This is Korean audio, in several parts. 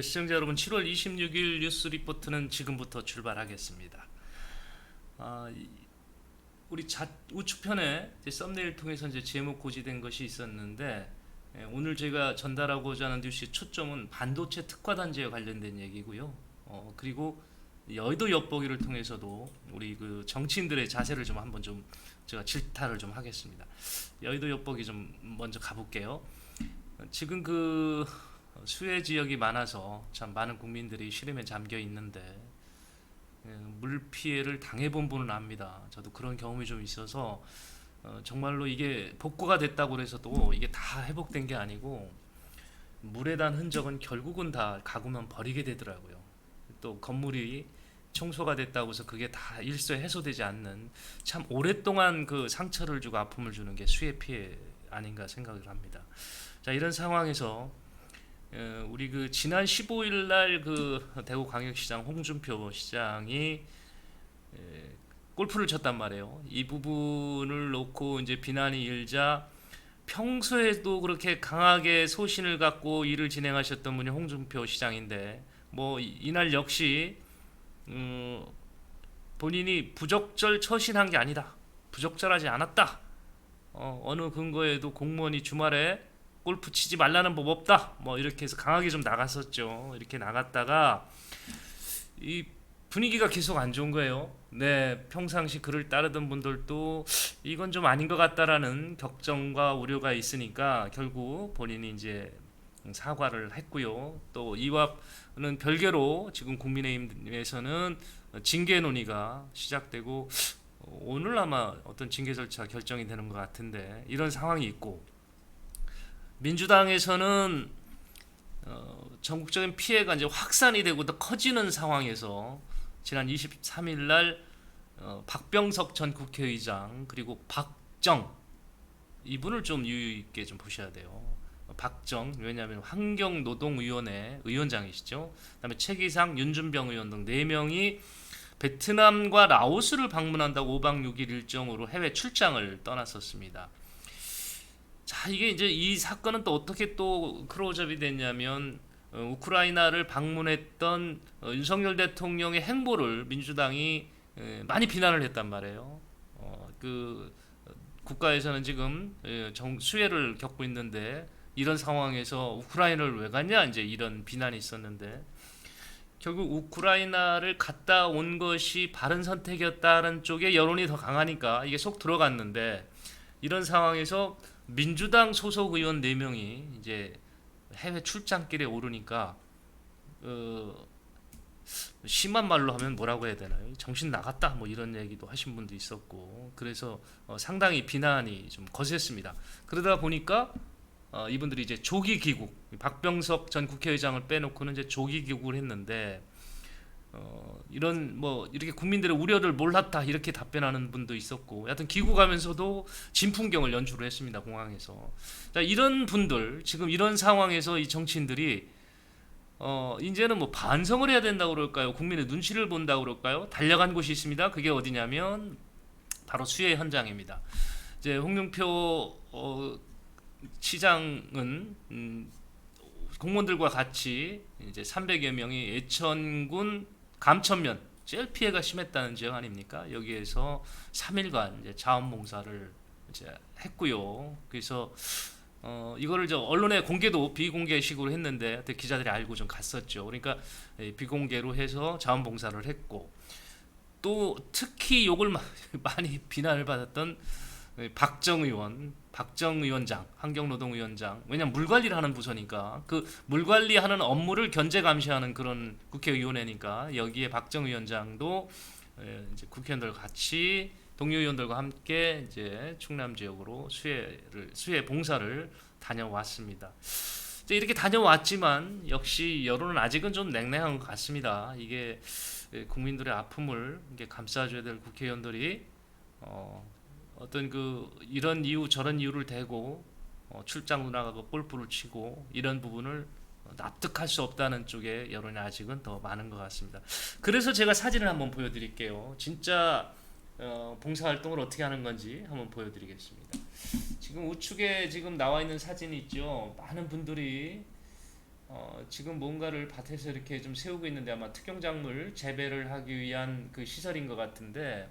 네, 시청자 여러분, 7월 26일 뉴스 리포트는 지금부터 출발하겠습니다. 아, 이- 우리 자, 우측편에 썸네일 통해서 이제 제목 고지된 것이 있었는데 예, 오늘 제가 전달하고자 하는 뉴스의 초점은 반도체 특화 단지에 관련된 얘기고요. 어, 그리고 여의도 엿보기를 통해서도 우리 그 정치인들의 자세를 좀 한번 좀 제가 질타를 좀 하겠습니다. 여의도 엿보기 좀 먼저 가볼게요. 어, 지금 그 수해 지역이 많아서 참 많은 국민들이 시름에 잠겨 있는데 예, 물 피해를 당해본 분은 압니다. 저도 그런 경험이 좀 있어서 어, 정말로 이게 복구가 됐다고 해서도 이게 다 회복된 게 아니고 물에 단 흔적은 결국은 다 가구만 버리게 되더라고요. 또 건물이 청소가 됐다고 해서 그게 다 일소 해소되지 않는 참 오랫동안 그 상처를 주고 아픔을 주는 게 수해 피해 아닌가 생각을 합니다. 자 이런 상황에서 어, 우리 그 지난 15일 날 그 대구 광역시장 홍준표 시장이 에, 골프를 쳤단 말이에요. 이 부분을 놓고 이제 비난이 일자 평소에도 그렇게 강하게 소신을 갖고 일을 진행하셨던 분이 홍준표 시장인데 뭐 이- 이날 역시 음, 본인이 부적절 처신한 게 아니다. 부적절하지 않았다. 어, 어느 근거에도 공무원이 주말에 골프 치지 말라는 법 없다. 뭐 이렇게 해서 강하게 좀 나갔었죠. 이렇게 나갔다가 이 분위기가 계속 안 좋은 거예요. 네, 평상시 그를 따르던 분들도 이건 좀 아닌 것 같다라는 격정과 우려가 있으니까 결국 본인이 이제 사과를 했고요. 또 이와는 별개로 지금 국민의힘에서는 징계 논의가 시작되고 오늘 아마 어떤 징계 절차 결정이 되는 것 같은데 이런 상황이 있고 민주당에서는 어, 전국적인 피해가 이제 확산이 되고 더 커지는 상황에서 지난 23일 날 어, 박병석 전 국회의장 그리고 박정 이분을 좀 유의 있게 좀 보셔야 돼요. 어, 박정 왜냐하면 환경노동위원회 위원장이시죠. 그다음에 최기상, 윤준병 의원 등 네 명이 베트남과 라오스를 방문한다고 5박 6일 일정으로 해외 출장을 떠났었습니다. 자 이게 이제 이 사건은 또 어떻게 또 크로즈업이 됐냐면 어, 우크라이나를 방문했던 어, 윤석열 대통령의 행보를 민주당이 에, 많이 비난을 했단 말이에요. 어, 그 어, 국가에서는 지금 예, 정, 수해를 겪고 있는데 이런 상황에서 우크라이나를 왜 갔냐 이제 이런 비난이 있었는데 결국 우크라이나를 갔다 온 것이 바른 선택이었다는 쪽에 여론이 더 강하니까 이게 속 들어갔는데 이런 상황에서 민주당 소속 의원 4명이 이제 해외 출장길에 오르니까 어, 심한 말로 하면 뭐라고 해야 되나요? 정신 나갔다 뭐 이런 얘기도 하신 분도 있었고 그래서 어, 상당히 비난이 좀 거셌습니다. 그러다 보니까 어, 이분들이 이제 조기 귀국 박병석 전 국회의장을 빼놓고는 이제 조기 귀국을 했는데 어, 이런 뭐 이렇게 국민들의 우려를 몰랐다 이렇게 답변하는 분도 있었고 여하튼 귀국하면서도 진풍경을 연출을 했습니다 공항에서. 자 이런 분들 지금 이런 상황에서 이 정치인들이 어 이제는 뭐 반성을 해야 된다고 그럴까요? 국민의 눈치를 본다고 그럴까요? 달려간 곳이 있습니다. 그게 어디냐면 바로 수해 현장입니다. 이제 홍준표 어, 시장은 음, 공무원들과 같이 이제 300여 명이 예천군 감천면 제일 피해가 심했다는 지역 아닙니까? 여기에서 3일간 이제 자원봉사를 했고요. 그래서 어 이거를 저 언론에 공개도 비공개식으로 했는데 기자들이 알고 좀 갔었죠. 그러니까 이 비공개로 해서 자원봉사를 했고 또 특히 욕을 마- 많이 비난을 받았던 박정 의원, 박정 위원장, 환경노동 위원장. 왜냐면 물 관리를 하는 부서니까 그 물 관리하는 업무를 견제 감시하는 그런 국회의원회니까 여기에 박정 위원장도 에, 이제 국회의원들 같이 동료 의원들과 함께 이제 충남 지역으로 수해를 수해 봉사를 다녀왔습니다. 이렇게 다녀왔지만 역시 여론은 아직은 좀 냉랭한 것 같습니다. 이게 에, 국민들의 아픔을 감싸줘야 될 국회의원들이 어, 어떤 그 이런 이유 저런 이유를 대고 어, 출장 나가고 골프를 치고 이런 부분을 납득할 수 없다는 쪽에 여론이 아직은 더 많은 것 같습니다. 그래서 제가 사진을 한번 보여드릴게요. 진짜 어, 봉사활동을 어떻게 하는 건지 한번 보여드리겠습니다. 지금 우측에 지금 나와 있는 사진이 있죠. 많은 분들이 어, 지금 뭔가를 밭에서 이렇게 좀 세우고 있는데 아마 특경작물 재배를 하기 위한 그 시설인 것 같은데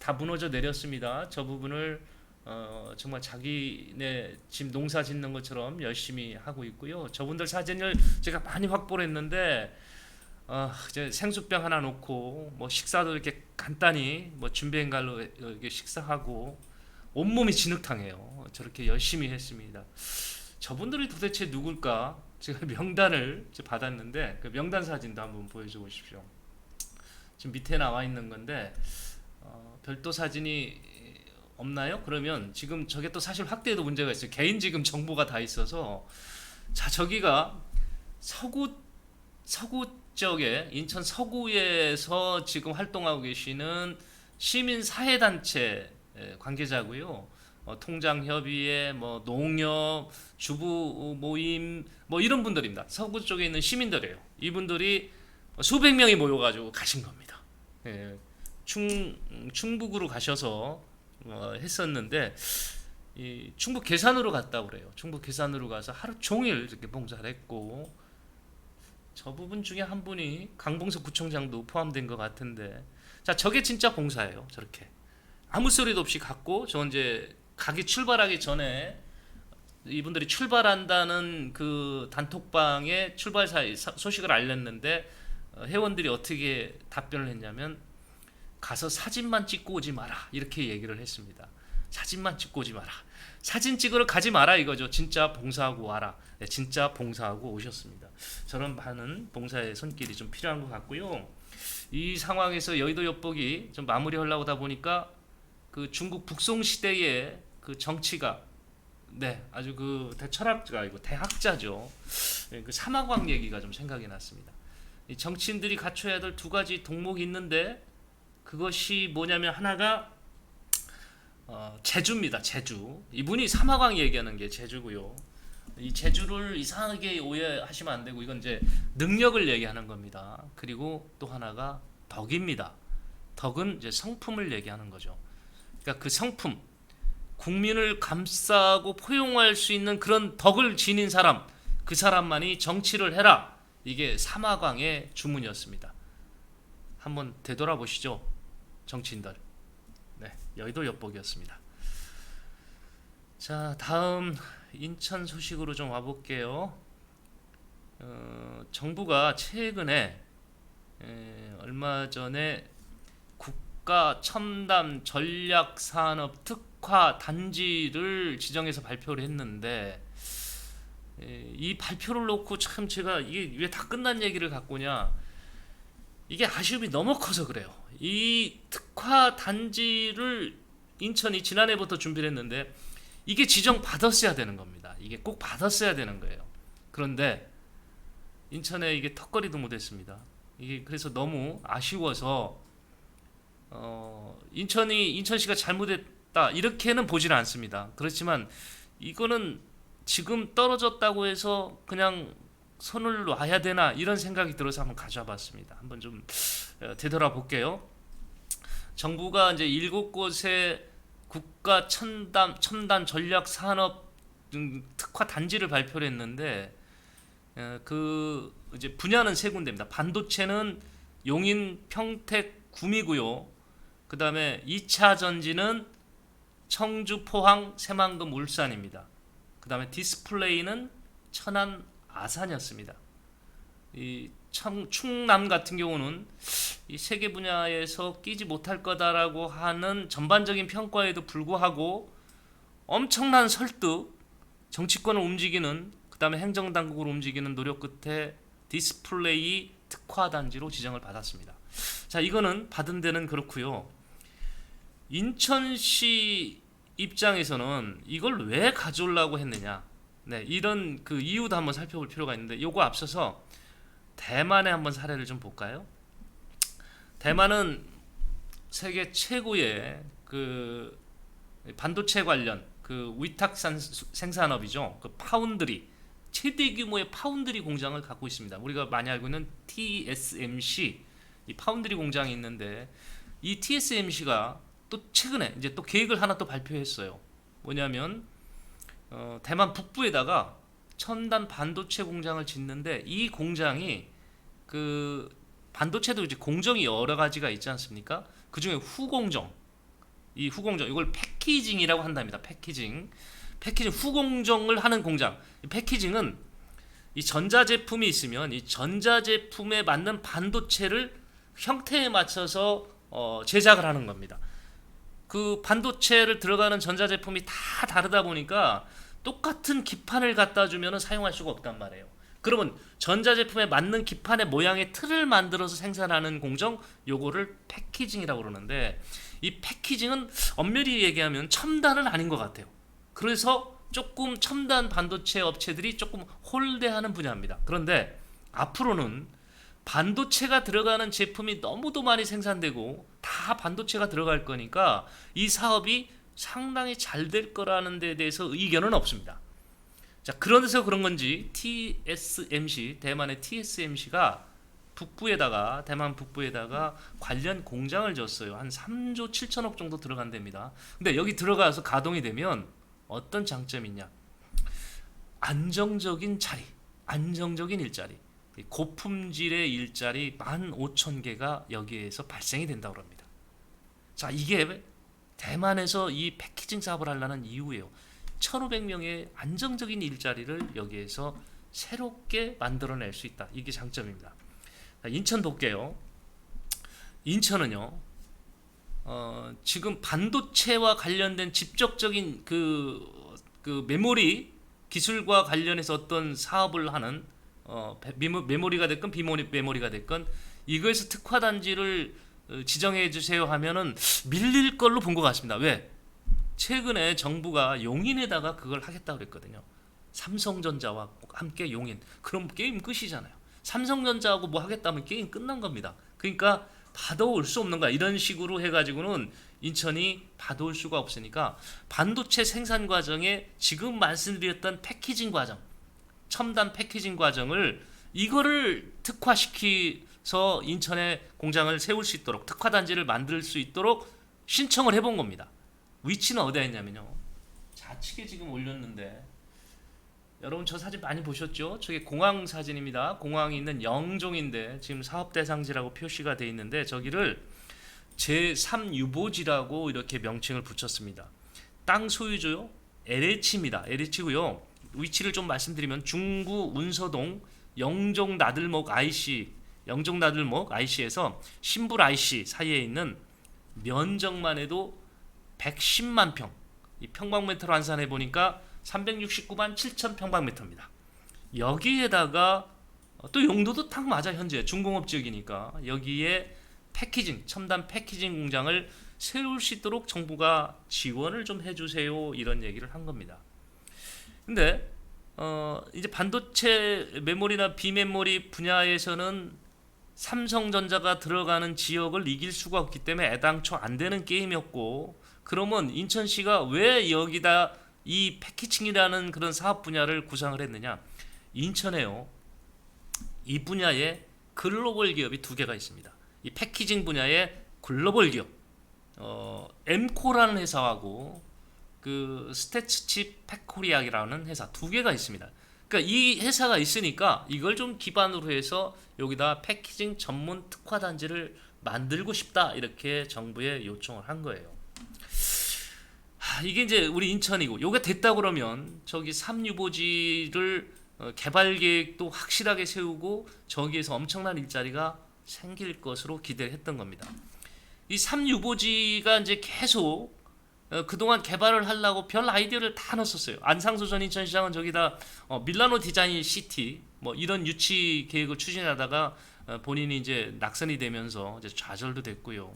다 무너져 내렸습니다. 저 부분을 어, 정말 자기네 집 농사 짓는 것처럼 열심히 하고 있고요. 저분들 사진을 제가 많이 확보를 했는데 어, 이제 생수병 하나 놓고 뭐 식사도 이렇게 간단히 뭐 준비한 갈로 이렇게 식사하고 온몸이 진흙탕해요. 저렇게 열심히 했습니다. 저분들이 도대체 누굴까? 제가 명단을 받았는데 그 명단 사진도 한번 보여줘 보십시오. 지금 밑에 나와 있는 건데 어, 별도 사진이 없나요? 그러면 지금 저게 또 사실 확대에도 문제가 있어요. 개인 지금 정보가 다 있어서 자 저기가 서구 서구 지역에 인천 서구에서 지금 활동하고 계시는 시민 사회 단체 관계자고요. 어, 통장 협의회, 뭐 농협, 주부 모임, 뭐 이런 분들입니다. 서구 쪽에 있는 시민들이에요. 이분들이 수백 명이 모여가지고 가신 겁니다. 예, 충 충북으로 가셔서 어, 했었는데 이 충북 계산으로 갔다 그래요. 충북 계산으로 가서 하루 종일 이렇게 봉사를 했고 저 부분 중에 한 분이 강봉석 구청장도 포함된 것 같은데 자 저게 진짜 봉사예요. 저렇게 아무 소리도 없이 갔고 저 이제 가기 출발하기 전에 이분들이 출발한다는 그 단톡방에 출발 사 소식을 알렸는데 어, 회원들이 어떻게 답변을 했냐면 가서 사진만 찍고 오지 마라 이렇게 얘기를 했습니다. 사진만 찍고 오지 마라. 사진 찍으러 가지 마라 이거죠. 진짜 봉사하고 와라. 네, 진짜 봉사하고 오셨습니다. 저런 많은 봉사의 손길이 좀 필요한 것 같고요. 이 상황에서 여의도 엿보기 좀 마무리 하려고 하다 보니까 그 중국 북송 시대의 그 정치가 네 아주 그 대철학자가 아니고 대학자죠. 네, 그 사마광 얘기가 좀 생각이 났습니다. 이 정치인들이 갖춰야 될 두 가지 동목이 있는데 그것이 뭐냐면 하나가 어, 제주입니다. 제주. 이분이 사마광 얘기하는 게 제주고요. 이 제주를 이상하게 오해하시면 안 되고 이건 이제 능력을 얘기하는 겁니다. 그리고 또 하나가 덕입니다. 덕은 이제 성품을 얘기하는 거죠. 그러니까 그 성품, 국민을 감싸고 포용할 수 있는 그런 덕을 지닌 사람, 그 사람만이 정치를 해라. 이게 사마광의 주문이었습니다. 한번 되돌아보시죠, 정치인들. 네, 여의도 엿보기였습니다. 자, 다음 인천 소식으로 좀 와볼게요. 어, 정부가 최근에 에, 얼마 전에 국가 첨단 전략 산업 특화 단지를 지정해서 발표를 했는데 에, 이 발표를 놓고 참 제가 이게 왜 다 끝난 얘기를 갖고냐 이게 아쉬움이 너무 커서 그래요. 이 특화 단지를 인천이 지난해부터 준비를 했는데 이게 지정 받았어야 되는 겁니다. 이게 꼭 받았어야 되는 거예요. 그런데 인천에 이게 턱걸이도 못했습니다. 이게 그래서 너무 아쉬워서 어, 인천이 인천시가 잘못했다 이렇게는 보지는 않습니다. 그렇지만 이거는 지금 떨어졌다고 해서 그냥 손을 놔야 되나 이런 생각이 들어서 한번 가져와 봤습니다. 한번 좀 어, 되돌아볼게요. 정부가 이제 일곱 곳의 국가 첨단 첨단 전략 산업 특화 단지를 발표를 했는데 어, 그 이제 분야는 세 군데입니다. 반도체는 용인, 평택, 구미고요. 그다음에 2차 전지는 청주, 포항, 새만금, 울산입니다. 그다음에 디스플레이는 천안, 아산이었습니다. 이 청, 충남 같은 경우는 이 세계 분야에서 끼지 못할 거다라고 하는 전반적인 평가에도 불구하고 엄청난 설득, 정치권을 움직이는 그다음에 행정 당국을 움직이는 노력 끝에 디스플레이 특화 단지로 지정을 받았습니다. 자, 이거는 받은 데는 그렇고요. 인천시 입장에서는 이걸 왜 가져오려고 했느냐? 네, 이런 그 이유도 한번 살펴볼 필요가 있는데 요거 앞서서 대만의 한번 사례를 좀 볼까요? 대만은 세계 최고의 그 반도체 관련 그 위탁 산 생산업이죠. 그 파운드리 최대 규모의 파운드리 공장을 갖고 있습니다. 우리가 많이 알고 있는 TSMC 이 파운드리 공장이 있는데 이 TSMC가 또 최근에 이제 또 계획을 하나 또 발표했어요. 뭐냐면 어, 대만 북부에다가 첨단 반도체 공장을 짓는데 이 공장이 그 반도체도 이제 공정이 여러 가지가 있지 않습니까? 그 중에 후공정, 이 후공정 이걸 패키징이라고 한답니다. 패키징, 패키징 후공정을 하는 공장. 이 패키징은 이 전자 제품이 있으면 이 전자 제품에 맞는 반도체를 형태에 맞춰서 어, 제작을 하는 겁니다. 그 반도체를 들어가는 전자 제품이 다 다르다 보니까 똑같은 기판을 갖다 주면은 사용할 수가 없단 말이에요. 그러면 전자 제품에 맞는 기판의 모양의 틀을 만들어서 생산하는 공정 요거를 패키징이라고 그러는데 이 패키징은 엄밀히 얘기하면 첨단은 아닌 것 같아요. 그래서 조금 첨단 반도체 업체들이 조금 홀대하는 분야입니다. 그런데 앞으로는 반도체가 들어가는 제품이 너무도 많이 생산되고 다 반도체가 들어갈 거니까 이 사업이 상당히 잘 될 거라는 데 대해서 의견은 없습니다. 자, 그런데서 그런 건지 TSMC 대만의 TSMC가 북부에다가 대만 북부에다가 관련 공장을 졌어요. 한 3조 7천억 정도 들어간답니다. 근데 여기 들어가서 가동이 되면 어떤 장점이 있냐? 안정적인 자리, 안정적인 일자리, 고품질의 일자리 15,000개가 여기에서 발생이 된다고 합니다. 자, 이게 대만에서 이 패키징 사업을 하려는 이유예요. 1,500명의 안정적인 일자리를 여기에서 새롭게 만들어낼 수 있다. 이게 장점입니다. 자, 인천 볼게요. 인천은요. 어, 지금 반도체와 관련된 직접적인 그, 그 메모리 기술과 관련해서 어떤 사업을 하는 어, 배- 미모- 메모 리가 됐건 비모리 메모리가 됐건 이거에서 특화 단지를 어, 지정해 주세요 하면은 밀릴 걸로 본 것 같습니다. 왜? 최근에 정부가 용인에다가 그걸 하겠다고 그랬거든요. 삼성전자와 함께 용인. 그럼 게임 끝이잖아요. 삼성전자하고 뭐 하겠다면 게임 끝난 겁니다. 그러니까 받아올 수 없는 거야. 이런 식으로 해가지고는 인천이 받아올 수가 없으니까 반도체 생산 과정에 지금 말씀드렸던 패키징 과정, 첨단 패키징 과정을 이거를 특화시켜서 인천에 공장을 세울 수 있도록 특화 단지를 만들 수 있도록 신청을 해본 겁니다. 위치는 어디에 있냐면요. 좌측에 지금 올렸는데 여러분 저 사진 많이 보셨죠? 저게 공항 사진입니다. 공항이 있는 영종인데 지금 사업 대상지라고 표시가 돼 있는데 저기를 제3 유보지라고 이렇게 명칭을 붙였습니다. 땅 소유주요 LH입니다. LH고요. 위치를 좀 말씀드리면 중구 운서동 영종 나들목 IC 영종 나들목 IC에서 신불 IC 사이에 있는 면적만 해도 110만 평. 이 평방미터로 환산해 보니까 369만 7천 평방미터입니다. 여기에다가 어, 또 용도도 딱 맞아 현재 중공업 지역이니까 여기에 패키징 첨단 패키징 공장을 세울 수 있도록 정부가 지원을 좀 해주세요 이런 얘기를 한 겁니다. 근데 어 이제 반도체 메모리나 비메모리 분야에서는 삼성전자가 들어가는 지역을 이길 수가 없기 때문에 애당초 안 되는 게임이었고 그러면 인천시가 왜 여기다 이 패키징이라는 그런 사업 분야를 구상을 했느냐? 인천에요. 이 분야에 글로벌 기업이 두 개가 있습니다. 이 패키징 분야에 글로벌 기업, 어, 엠코라는 회사하고 그 스태츠칩 패코리아라는 회사 두 개가 있습니다. 그러니까 이 회사가 있으니까 이걸 좀 기반으로 해서 여기다 패키징 전문 특화 단지를 만들고 싶다 이렇게 정부에 요청을 한 거예요. 하, 이게 이제 우리 인천이고 요게 됐다 그러면 저기 삼유보지를 어, 개발 계획도 확실하게 세우고 저기에서 엄청난 일자리가 생길 것으로 기대를 했던 겁니다. 이 삼유보지가 이제 계속 어, 그동안 개발을 하려고 별 아이디어를 다 넣었었어요. 안상수 전 인천시장은 저기다 어, 밀라노 디자인 시티 뭐 이런 유치 계획을 추진하다가 어, 본인이 이제 낙선이 되면서 이제 좌절도 됐고요.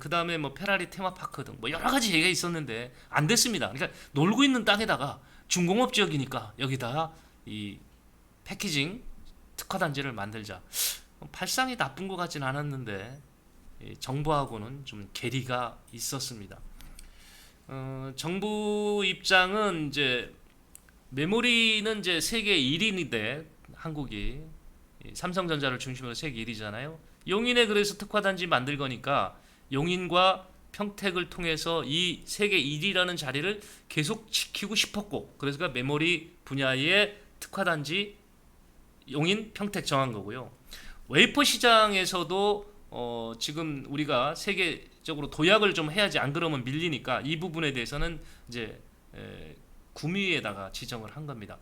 그 다음에 뭐 페라리 테마파크 등 뭐 여러 가지 얘기가 있었는데 안 됐습니다. 그러니까 놀고 있는 땅에다가 중공업 지역이니까 여기다 이 패키징 특화 단지를 만들자. 발상이 나쁜 것 같진 않았는데 이 정부하고는 좀 괴리가 있었습니다. 어, 정부 입장은 이제 메모리는 이제 세계 1위인데 한국이 이 삼성전자를 중심으로 세계 1위잖아요. 용인에 그래서 특화 단지 만들 거니까 용인과 평택을 통해서 이 세계 1위라는 자리를 계속 지키고 싶었고 그래서 메모리 분야의 특화단지 용인 평택 정한 거고요. 웨이퍼 시장에서도 어, 지금 우리가 세계 적으로 도약을 좀 해야지 안 그러면 밀리니까 이 부분에 대해서는 이제 에, 구미에다가 지정을 한 겁니다.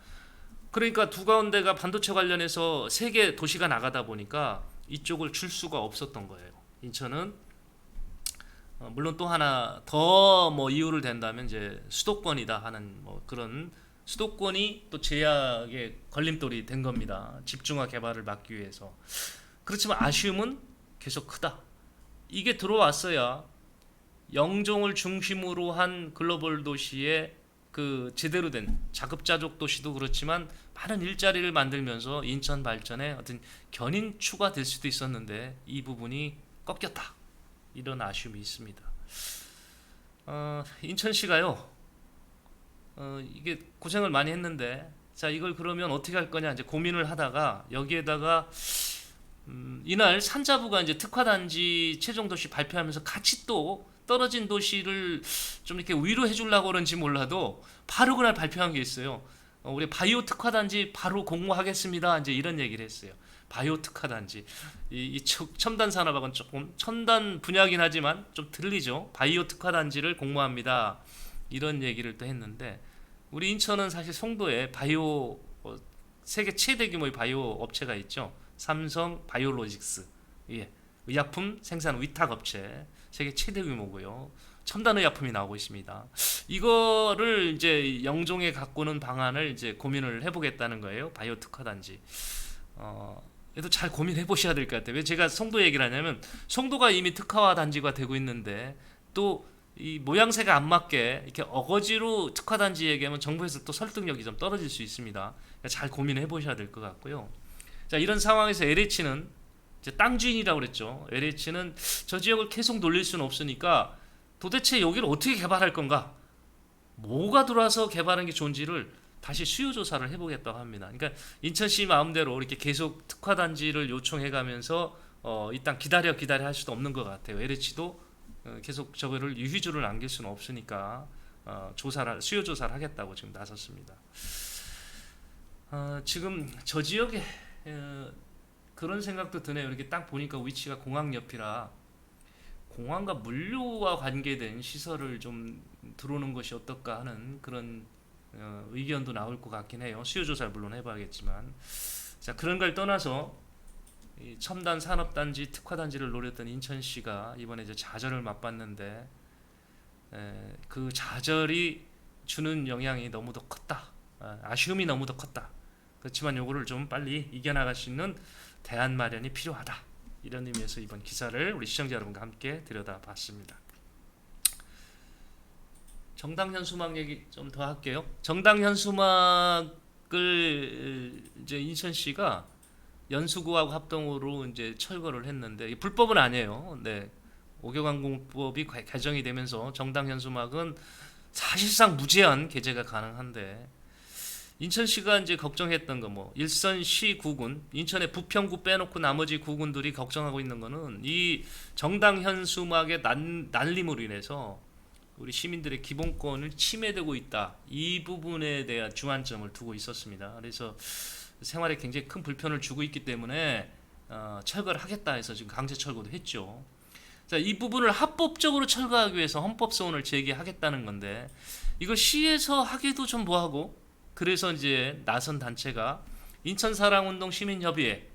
그러니까 두 가운데가 반도체 관련해서 세계 도시가 나가다 보니까 이쪽을 줄 수가 없었던 거예요. 인천은 어, 물론 또 하나 더 뭐 이유를 댄다면 이제 수도권이다 하는 뭐 그런 수도권이 또 제약의 걸림돌이 된 겁니다. 집중화 개발을 막기 위해서. 그렇지만 아쉬움은 계속 크다. 이게 들어왔어야 영종을 중심으로 한 글로벌 도시의 그 제대로 된 자급자족 도시도 그렇지만 많은 일자리를 만들면서 인천 발전에 어떤 견인추가 될 수도 있었는데 이 부분이 꺾였다. 이런 아쉬움이 있습니다. 어, 인천시가요. 어, 이게 고생을 많이 했는데 자 이걸 그러면 어떻게 할 거냐 이제 고민을 하다가 여기에다가 음, 이날 산자부가 이제 특화단지 최종 도시 발표하면서 같이 또 떨어진 도시를 좀 이렇게 위로해 주려고 그런지 몰라도 바로 그날 발표한 게 있어요. 어, 우리 바이오 특화단지 바로 공모하겠습니다. 이제 이런 얘기를 했어요. 바이오 특화단지 이, 이 첨- 첨단 산업하고는 조금 첨단 분야긴 하지만 좀 들리죠. 바이오 특화단지를 공모합니다. 이런 얘기를 또 했는데 우리 인천은 사실 송도에 바이오 어, 세계 최대 규모의 바이오 업체가 있죠. 삼성 바이오로직스 예, 의약품 생산 위탁 업체 세계 최대 규모고요. 첨단 의약품이 나오고 있습니다. 이거를 이제 영종에 갖고는 방안을 이제 고민을 해보겠다는 거예요. 바이오 특화 단지. 어, 얘도 잘 고민해 보셔야 될 것 같아요. 왜 제가 송도 얘기를 하냐면 송도가 이미 특화화 단지가 되고 있는데 또 이 모양새가 안 맞게 이렇게 어거지로 특화 단지 얘기하면 정부에서 또 설득력이 좀 떨어질 수 있습니다. 그러니까 잘 고민해 보셔야 될 것 같고요. 자 이런 상황에서 LH는 땅 주인이라고 그랬죠. LH는 저 지역을 계속 놀릴 수는 없으니까 도대체 여기를 어떻게 개발할 건가? 뭐가 들어와서 개발하는 게 좋은지를 다시 수요 조사를 해보겠다고 합니다. 그러니까 인천시 마음대로 이렇게 계속 특화 단지를 요청해가면서 어, 이땅 기다려 기다려 할 수도 없는 것 같아요. LH도 어, 계속 저거를 유휴주를 남길 수는 없으니까 어, 조사를 수요 조사를 하겠다고 지금 나섰습니다. 어, 지금 저 지역에 어, 그런 생각도 드네요. 이렇게 딱 보니까 위치가 공항 옆이라 공항과 물류와 관계된 시설을 좀 들어오는 것이 어떨까 하는 그런 어, 의견도 나올 것 같긴 해요. 수요 조사를 물론 해봐야겠지만 자 그런 걸 떠나서 이 첨단 산업단지 특화단지를 노렸던 인천시가 이번에 이제 좌절을 맛봤는데 에, 그 좌절이 주는 영향이 너무 더 컸다. 아, 아쉬움이 너무 더 컸다. 그렇지만 요거를 좀 빨리 이겨나갈 수 있는 대안 마련이 필요하다. 이런 의미에서 이번 기사를 우리 시청자 여러분과 함께 들여다봤습니다. 정당 현수막 얘기 좀 더 할게요. 정당 현수막을 이제 인천시가 연수구하고 합동으로 이제 철거를 했는데 불법은 아니에요. 네. 5개관공법이 개정이 되면서 정당 현수막은 사실상 무제한 게재가 가능한데 인천시가 이제 걱정했던 거 뭐 일선시 구군 인천의 부평구 빼놓고 나머지 구군들이 걱정하고 있는 거는 이 정당 현수막의 난, 날림으로 인해서 우리 시민들의 기본권을 침해되고 있다 이 부분에 대한 주안점을 두고 있었습니다. 그래서 생활에 굉장히 큰 불편을 주고 있기 때문에 어, 철거를 하겠다 해서 지금 강제 철거도 했죠. 자, 이 부분을 합법적으로 철거하기 위해서 헌법 소원을 제기하겠다는 건데 이걸 시에서 하기도 좀 뭐하고 그래서 이제 나선 단체가 인천 사랑운동 시민협의회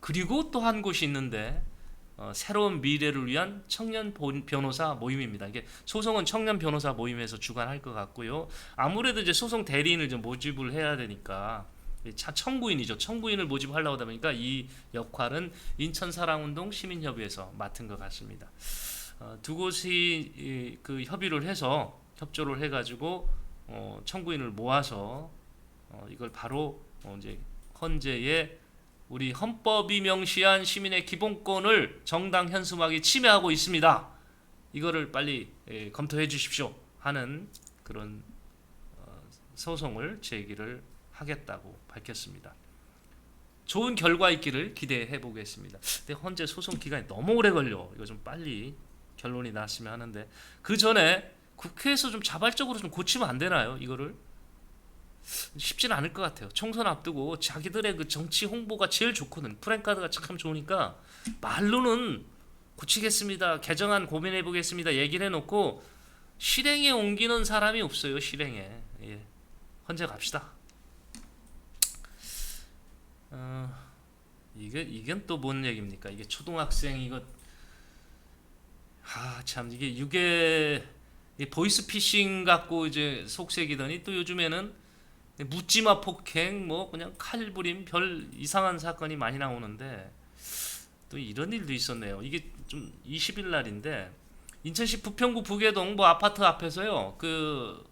그리고 또 한 곳이 있는데 어, 새로운 미래를 위한 청년 본- 변호사 모임입니다. 이게 소송은 청년 변호사 모임에서 주관할 것 같고요. 아무래도 이제 소송 대리인을 좀 모집을 해야 되니까 이차 청구인이죠. 청구인을 모집하려고 하다 보니까 이 역할은 인천 사랑운동 시민협의회에서 맡은 것 같습니다. 어, 두 곳이 이, 그 협의를 해서 협조를 해가지고 어, 청구인을 모아서 어, 이걸 바로 어, 이제 헌재에 우리 헌법이 명시한 시민의 기본권을 정당 현수막이 침해하고 있습니다. 이거를 빨리 예, 검토해 주십시오 하는 그런 어, 소송을 제기를 하겠다고 밝혔습니다. 좋은 결과 있기를 기대해 보겠습니다. 근데 현재 소송 기간이 너무 오래 걸려. 이거 좀 빨리 결론이 났으면 하는데 그 전에 국회에서 좀 자발적으로 좀 고치면 안 되나요? 이거를 쉽지는 않을 것 같아요. 총선 앞두고 자기들의 그 정치 홍보가 제일 좋거든. 프랭카드가 참 좋으니까 말로는 고치겠습니다. 개정안 고민해 보겠습니다. 얘기를 해놓고 실행에 옮기는 사람이 없어요. 실행에 예. 헌재 갑시다. 어, 이게 이건 또 뭔 얘기입니까? 이게 초등학생 이거 아참 이게 유괴 이 보이스 피싱 갖고 이제 속색이더니 또 요즘에는 묻지마 폭행 뭐 그냥 칼부림 별 이상한 사건이 많이 나오는데 또 이런 일도 있었네요. 이게 좀 20일 날인데 인천시 부평구 북해동 뭐 아파트 앞에서요. 그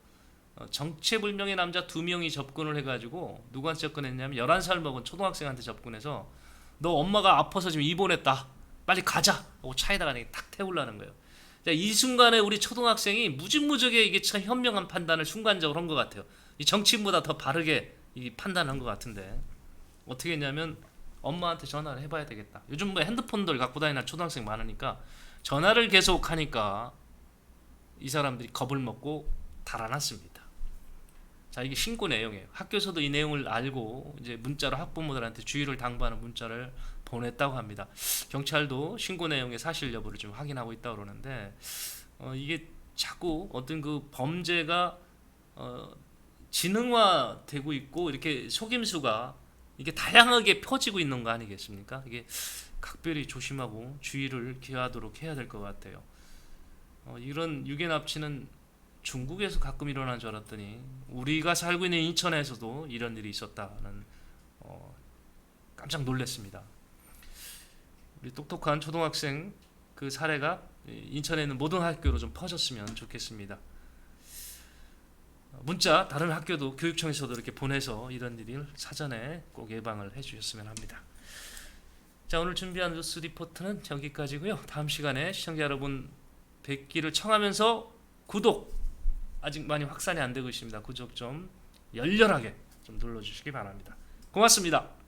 어, 정체불명의 남자 두 명이 접근을 해가지고 누구한테 접근했냐면 11살 먹은 초등학생한테 접근해서 너 엄마가 아파서 지금 입원했다. 빨리 가자. 하고 차에다가 탁 태우려는 거예요. 자, 이 순간에 우리 초등학생이 무지무지하게 이게 참 현명한 판단을 순간적으로 한 것 같아요. 이 정치인보다 더 바르게 이 판단한 것 같은데. 어떻게 했냐면 엄마한테 전화를 해봐야 되겠다. 요즘 뭐 핸드폰들 갖고 다니는 초등학생 많으니까 전화를 계속 하니까 이 사람들이 겁을 먹고 달아났습니다. 자 이게 신고 내용이에요. 학교에서도 이 내용을 알고 이제 문자로 학부모들한테 주의를 당부하는 문자를 보냈다고 합니다. 경찰도 신고 내용의 사실 여부를 좀 확인하고 있다고 그러는데 어, 이게 자꾸 어떤 그 범죄가 어, 지능화되고 있고 이렇게 속임수가 이게 다양하게 퍼지고 있는 거 아니겠습니까? 이게 각별히 조심하고 주의를 기하도록 해야 될 것 같아요. 어, 이런 유괴 납치는 중국에서 가끔 일어난 줄 알았더니 우리가 살고 있는 인천에서도 이런 일이 있었다는 어, 깜짝 놀랐습니다. 우리 똑똑한 초등학생 그 사례가 인천에 있는 모든 학교로 좀 퍼졌으면 좋겠습니다. 문자 다른 학교도 교육청에서도 이렇게 보내서 이런 일을 사전에 꼭 예방을 해주셨으면 합니다. 자 오늘 준비한 뉴스 리포트는 여기까지고요. 다음 시간에 시청자 여러분 뵙기를 청하면서 구독 아직 많이 확산이 안 되고 있습니다. 구독 좀 열렬하게 좀 눌러주시기 바랍니다. 고맙습니다.